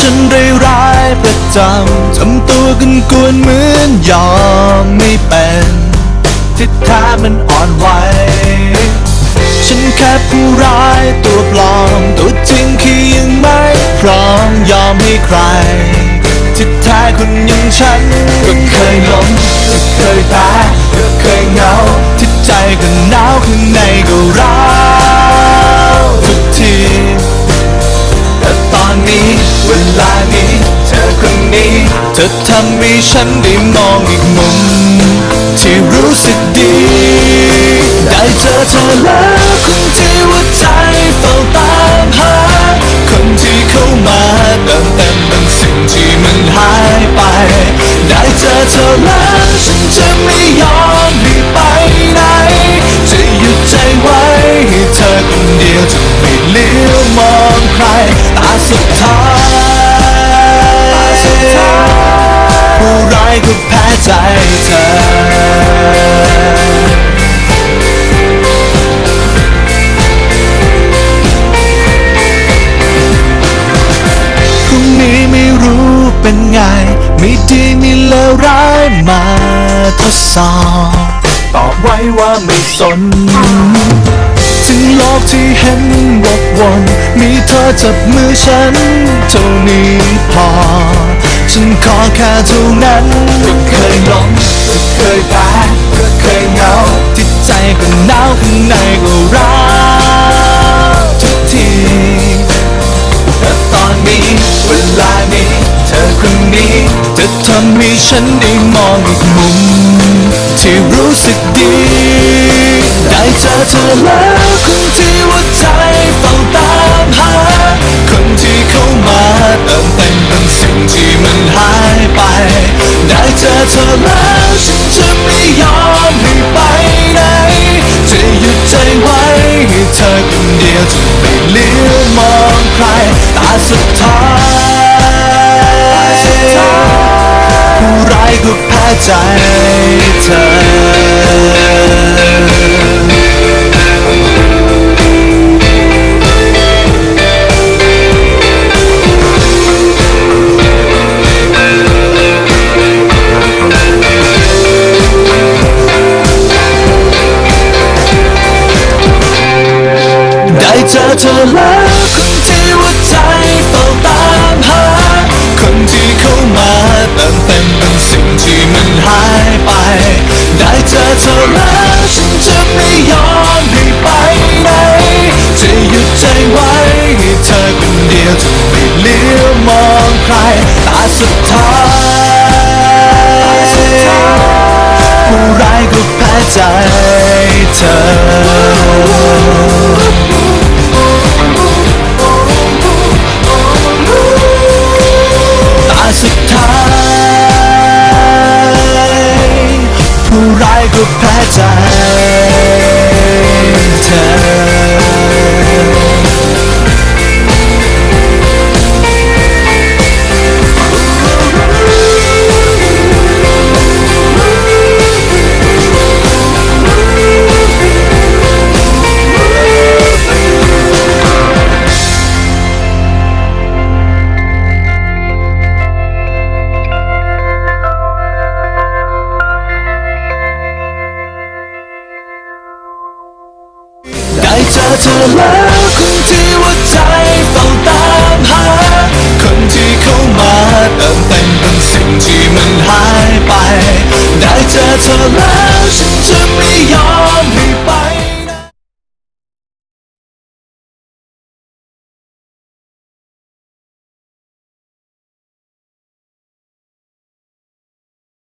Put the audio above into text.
ฉันไร้ไร้ประจำทำตัวกันกวนเหมือนยอมไม่เป็นที่แท้มันอ่อนไหวฉันแค่ผู้ร้ายตัวปลอมตัวจริงคือยังไม่พร้อมยอมให้ใครที่แท้คนอย่างฉันก็เคยล้มก็เคยแพ้ก็เคยเหงาที่ใจก็หนาวข้างในก็ร้า เธอทำให้ฉันได้มองอีกมุม ที่รู้สึกดี ได้เจอเธอแล้วคนที่หัวใจเฝ้าตามหา คนที่เข้ามาเติมเต็มบางสิ่งที่มันหายไป ได้เจอเธอแล้วฉันจะไม่ยอมให้ไปไหน จะหยุดใจไว้ให้เธอคนเดียวจะไม่เลี้ยวมองใครตาสุดท้าย เป็นไงไม่ดีไม่เลวร้ายมาทดสอบ ตอบไว้ว่าไม่สน ถึงโลกที่เห็นวกวน มีเธอจับมือฉัน เท่านี้พอ ฉันขอแค่เท่านั้นก็เคยหลงก็เคยแพ้ก็เคยเหงาที่ใจก็หนาวข้างในก็ร้าวทุกทีแต่ตอนนี้เวลานี้ เธอคนนี้จะทำให้ฉันได้มองอีกมุม ที่รู้สึกดี ได้เจอเธอแล้วคนที่หัวใจเฝ้าตามหา คนที่เข้ามาเติมเต็มบางสิ่งที่มันหายไป ได้เจอเธอแล้วฉันจะไม่ยอมให้ไปไหนจะหยุดใจไว้ให้เธอคนเดียวจะไม่เลี้ยวมองใคร ก็ สุดท้ายผู้ร้ายก็แพ้ใจเธอ ตาสุดท้าย ผู้ร้ายก็แพ้ใจเธอ